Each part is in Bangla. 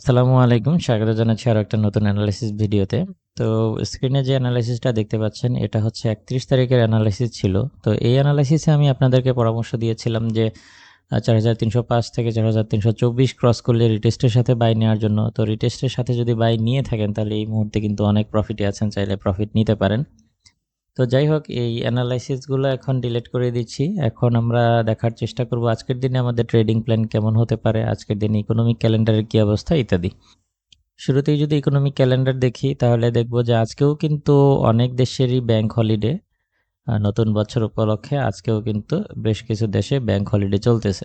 আসসালামু আলাইকুম। স্বাগত জানাচ্ছি আরও একটা নতুন অ্যানালাইসিস ভিডিওতে। তো স্ক্রিনে যে অ্যানালাইসিসটা দেখতে পাচ্ছেন, এটা হচ্ছে একত্রিশ তারিখের অ্যানালাইসিস ছিল। তো এই অ্যানালাইসিসে আমি আপনাদেরকে পরামর্শ দিয়েছিলাম যে চার হাজার তিনশো পাঁচ থেকে চার হাজার তিনশো চব্বিশ ক্রস করলে রিটেস্টের সাথে বাই নেওয়ার জন্য। তো রিটেস্টের সাথে যদি বাই নিয়ে থাকেন, তাহলে এই মুহূর্তে কিন্তু অনেক প্রফিটে আছেন, চাইলে প্রফিট নিতে পারেন। তো যাই হোক, এই অ্যানালাইসিসগুলো এখন ডিলিট করে দিচ্ছি। এখন আমরা দেখার চেষ্টা করব আজকের দিনে আমাদের ট্রেডিং প্ল্যান কেমন হতে পারে, আজকের দিনে ইকোনমিক ক্যালেন্ডারের কী অবস্থা, ইত্যাদি। শুরুতেই যদি ইকোনমিক ক্যালেন্ডার দেখি, তাহলে দেখব যে আজকেও কিন্তু অনেক দেশেরই ব্যাংক হলিডে নতুন বছর উপলক্ষে আজকেও কিন্তু বেশ কিছু দেশে ব্যাংক হলিডে চলতেছে।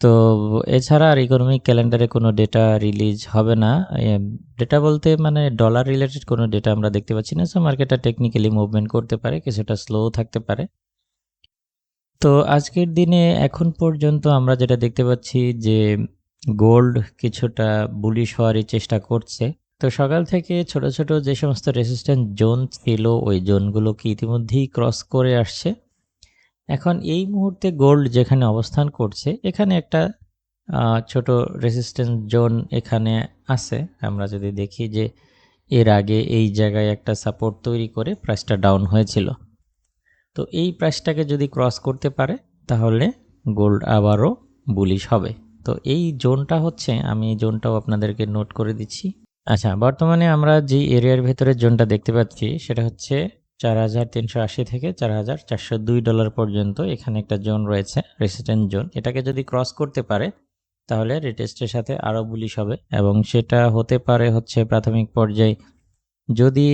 তো এছাড়া আর ইকোনমিক ক্যালেন্ডারে কোনো ডেটা রিলিজ হবে না। ডেটা বলতে মানে ডলার রিলেটেড কোনো ডেটা আমরা দেখতে পাচ্ছি না সো মার্কেটটা টেকনিক্যালি মুভমেন্ট করতে পারে, কিছুটা স্লো থাকতে পারে। তো আজকের দিনে এখন পর্যন্ত আমরা যেটা দেখতে পাচ্ছি যে গোল্ড কিছুটা বুলিশ হওয়ারই চেষ্টা করছে। তো সকাল থেকে ছোট ছোট যে সমস্ত রেসিস্ট্যান্ট জোন ছিল, ওই জোনগুলো কি ইতিমধ্যেই ক্রস করে আসছে। এখন এই মুহূর্তে গোল্ড যেখানে অবস্থান করছে, এখানে একটা ছোট রেসিস্ট্যান্স জোন এখানে আছে। আমরা যদি দেখি যে এর আগে এই জায়গায় একটা সাপোর্ট তৈরি করে প্রাইসটা ডাউন হয়েছিল। তো এই প্রাইসটাকে যদি ক্রস করতে পারে, তাহলে গোল্ড আবারও বুলিশ হবে। তো এই জোনটা হচ্ছে, আমি এই জোনটাও আপনাদেরকে নোট করে দিচ্ছি। আচ্ছা বর্তমানে আমরা যে এরিয়ার ভেতরে জোনটা দেখতে পাচ্ছি, সেটা হচ্ছে চার হাজার তিনশো আশি থেকে চার হাজার চারশো দুই ডলার পর্যন্ত এখানে একটা জোন রয়েছে, রেসিডেন্ট জোন। এটাকে যদি ক্রস করতে পারে, তাহলে রিটেস্টের সাথে আরও বুলিশ হবে এবং সেটা হতে পারে হচ্ছে প্রাথমিক পর্যায়ে যদি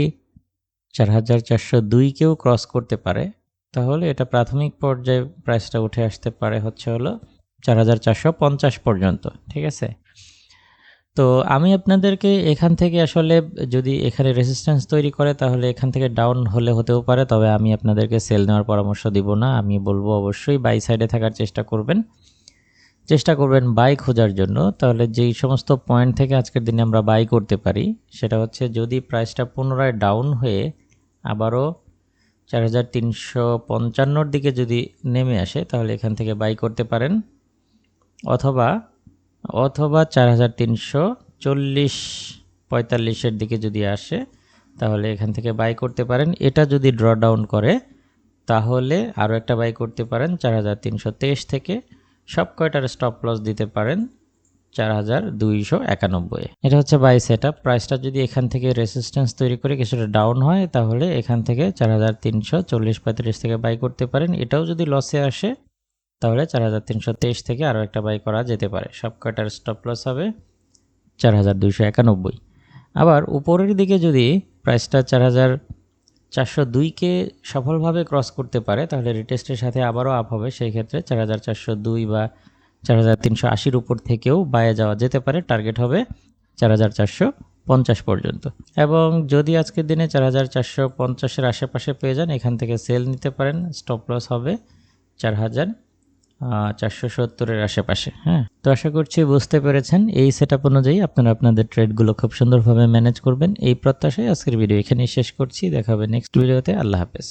চার হাজার চারশো দুইকেও ক্রস করতে পারে, তাহলে এটা প্রাথমিক পর্যায়ে প্রাইসটা উঠে আসতে পারে হচ্ছে হলো চার হাজার চারশো পঞ্চাশ পর্যন্ত, ঠিক আছে? তো আমি আপনাদেরকে এখান থেকে আসলে যদি এখানে রেসিস্ট্যান্স তৈরি করে, তাহলে এখান থেকে ডাউন হলে হতেও পারে, তবে আমি আপনাদেরকে সেল নেওয়ার পরামর্শ দিব না। আমি বলব অবশ্যই বাই সাইডে থাকার চেষ্টা করবেন। চেষ্টা করবেন বাই খোঁজার জন্য। তাহলে যেই সমস্ত পয়েন্ট থেকে আজকের দিনে আমরা বাই করতে পারি, সেটা হচ্ছে যদি প্রাইসটা পুনরায় ডাউন হয়ে আবারও চার হাজার তিনশো পঞ্চান্নর দিকে যদি নেমে আসে, তাহলে এখান থেকে বাই করতে পারেন। অথবা অথবা চার হাজার তিনশো চল্লিশ পঁয়তাল্লিশের দিকে যদি আসে, তাহলে এখান থেকে বাই করতে পারেন। এটা যদি ড্র ডাউন করে, তাহলে আরও একটা বাই করতে পারেন, চার হাজার তিনশো তেইশ থেকে। সব কয়টার স্টপ লস দিতে পারেন? চার হাজার দুইশো একানব্বই। এটা হচ্ছে বাই সেট আপ প্রাইসটা যদি এখান থেকে রেসিস্ট্যান্স তৈরি করে কিছুটা ডাউন হয়, তাহলে এখান থেকে চার হাজার তিনশো চল্লিশ পঁয়তাল্লিশ থেকে বাই করতে পারেন। এটাও যদি লসে আসে তাহলে চার হাজার তিনশো তেইশ থেকে আরও একটা বাই করা যেতে পারে। সব কয়টার স্টপ লস হবে? চার হাজার দুইশো একানব্বই। আবার উপরের দিকে যদি প্রাইসটা চার হাজার চারশো দুইকে সফলভাবে ক্রস করতে পারে, তাহলে রিটেস্টের সাথে আবারও আপ হবে। সেই ক্ষেত্রে চার হাজার চারশো দুই বা চার হাজার তিনশো আশির উপর থেকেও বায়ে যাওয়া যেতে পারে। টার্গেট হবে চার হাজার চারশো পঞ্চাশ পর্যন্ত। এবং যদি আজকের দিনে চার হাজার চারশো পঞ্চাশের আশেপাশে পেয়ে যান, এখান থেকে সেল নিতে পারেন। স্টপ লস হবে চার হাজার চারশো সত্তরের আশেপাশে হ্যাঁ? তো আশা করছি বুঝতে পেরেছেন। এই সেট আপ অনুযায়ী আপনারা আপনাদের ট্রেডগুলো খুব সুন্দরভাবে ম্যানেজ করবেন। এই প্রত্যাশায় আজকের ভিডিও এখানেই শেষ করছি। দেখা হবে নেক্সট ভিডিওতে আল্লাহ হাফেজ।